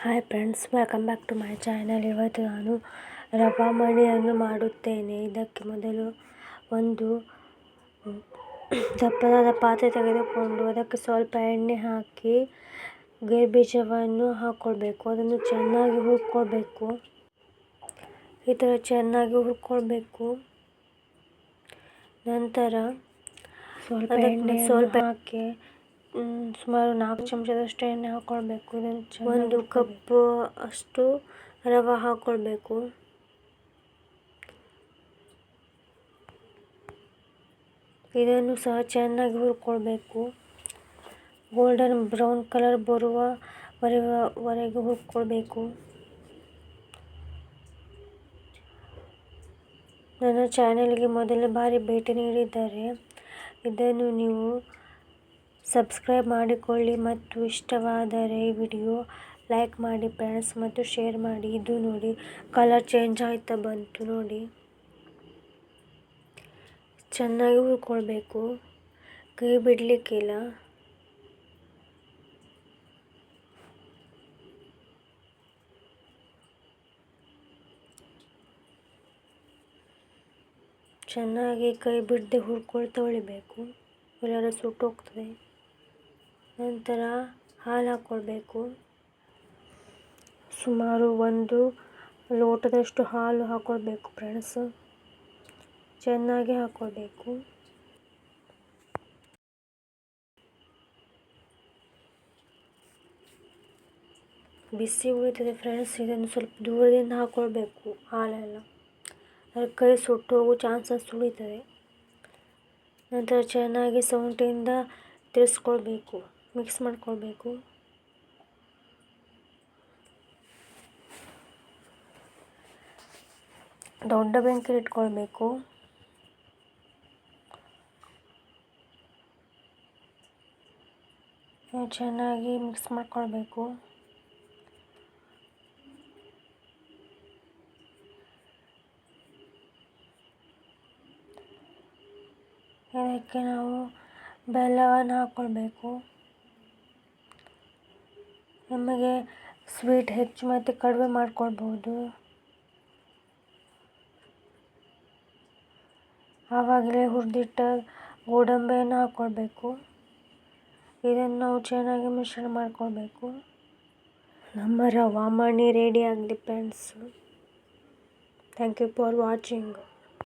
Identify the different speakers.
Speaker 1: Hi friends welcome back to my channel ಇವತ್ತು ನಾನು ರವಾ ಮಣಿಯನ್ನು ಮಾಡುತ್ತೇನೆ. ಇದಕ್ಕೆ ಮೊದಲು ಒಂದು ದಪ್ಪದಾದ ಪಾತ್ರೆ ತೆಗೆದುಕೊಂಡು ಅದಕ್ಕೆ ಸ್ವಲ್ಪ ಎಣ್ಣೆ ಹಾಕಿ ಗೇರುಬೀಜವನ್ನು ಹಾಕ್ಕೊಳ್ಬೇಕು ಅದನ್ನು ಚೆನ್ನಾಗಿ ಹುರ್ಕೊಳ್ಬೇಕು. ಈ ಥರ ಚೆನ್ನಾಗಿ ಹುರ್ಕೊಳ್ಬೇಕು. ನಂತರ ಸ್ವಲ್ಪ ಎಣ್ಣೆ ಸ್ವಲ್ಪ ಹಾಕಿ ಸುಮಾರು ನಾಲ್ಕು ಚಮಚದಷ್ಟು ಎಣ್ಣೆ ಹಾಕ್ಕೊಳ್ಬೇಕು ಇದನ್ನು ಒಂದು ಕಪ್ ಅಷ್ಟು ರವೆ ಹಾಕ್ಕೊಳ್ಬೇಕು ಇದನ್ನು ಸಹ ಚೆನ್ನಾಗಿ ಹುರ್ಕೊಳ್ಬೇಕು. ಗೋಲ್ಡನ್ ಬ್ರೌನ್ ಕಲರ್ ಬರುವ ವರೆಗೂ ಹುರ್ಕೊಳ್ಬೇಕು. ನನ್ನ ಚಾನೆಲ್ಗೆ ಮೊದಲ ಬಾರಿ ಭೇಟಿ ನೀಡಿದ್ದಾರೆ. ಇದನ್ನು ನೀವು ಸಬ್ಸ್ಕ್ರೈಬ್ ಮಾಡಿಕೊಳ್ಳಿ ಮತ್ತು ಇಷ್ಟವಾದರೆ ವಿಡಿಯೋ ಲೈಕ್ ಮಾಡಿ, ಫ್ರೆಂಡ್ಸ್, ಮತ್ತು ಶೇರ್ ಮಾಡಿ. ಇದು ನೋಡಿ, ಕಲರ್ ಚೇಂಜ್ ಆಯ್ತಾ ಬಂತು ನೋಡಿ. ಚೆನ್ನಾಗಿ ಹುರ್ಕೊಳ್ಬೇಕು ಕೈ ಬಿಡಲಿಕ್ಕಿಲ್ಲ. ಚೆನ್ನಾಗಿ ಕೈ ಬಿಡದೆ ಹುರ್ಕೊಳ್ತಾ ಉಳಿಬೇಕು. ಇಲ್ಲಾಂದರೆ ಸುಟ್ಟೋಗ್ತದೆ ನಂತರ ಹಾಲು ಹಾಕ್ಕೊಳ್ಬೇಕು ಸುಮಾರು ಒಂದು ಲೋಟದಷ್ಟು ಹಾಲು ಹಾಕ್ಕೊಳ್ಬೇಕು ಫ್ರೆಂಡ್ಸ್. ಚೆನ್ನಾಗಿ ಹಾಕ್ಕೊಳ್ಬೇಕು ಬಿಸಿ ಉಳಿತದೆ ಫ್ರೆಂಡ್ಸ್, ಇದನ್ನು ಸ್ವಲ್ಪ ದೂರದಿಂದ ಹಾಕ್ಕೊಳ್ಬೇಕು ಹಾಲೆಲ್ಲ. ಅದ್ರ ಕೈ ಸುಟ್ಟು ಹೋಗೋ ಚಾನ್ಸಸ್ ಉಳಿತದೆ. ನಂತರ ಚೆನ್ನಾಗಿ ಸೌಂಟಿಂದ ತಿರ್ಸ್ಕೊಳ್ಬೇಕು ಮಿಕ್ಸ್ ಮಾಡ್ಕೊಳ್ಬೇಕು. ದೊಡ್ಡ ಬೆಂಕಿ ಇಟ್ಕೊಳ್ಬೇಕು. ಚೆನ್ನಾಗಿ ಮಿಕ್ಸ್ ಮಾಡ್ಕೊಳ್ಬೇಕು. ಇದಕ್ಕೆ ನಾವು ಬೆಲ್ಲವನ್ನು ಹಾಕ್ಕೊಳ್ಬೇಕು ನಮಗೆ ಸ್ವೀಟ್ ಹೆಚ್ಚು ಮತ್ತು ಕಡಿಮೆ ಮಾಡ್ಕೊಳ್ಬೋದು. ಆವಾಗಲೇ ಹುರಿದಿಟ್ಟ ಗೋಡಂಬಿಯನ್ನು ಹಾಕ್ಕೊಳ್ಬೇಕು ಇದನ್ನು ನಾವು ಚೆನ್ನಾಗಿ ಮಿಶ್ರಣ ಮಾಡ್ಕೊಳ್ಬೇಕು. ನಮ್ಮ ರವಾ ಮಣಿ ರೆಡಿ ಆಗಲಿ friends thank you for watching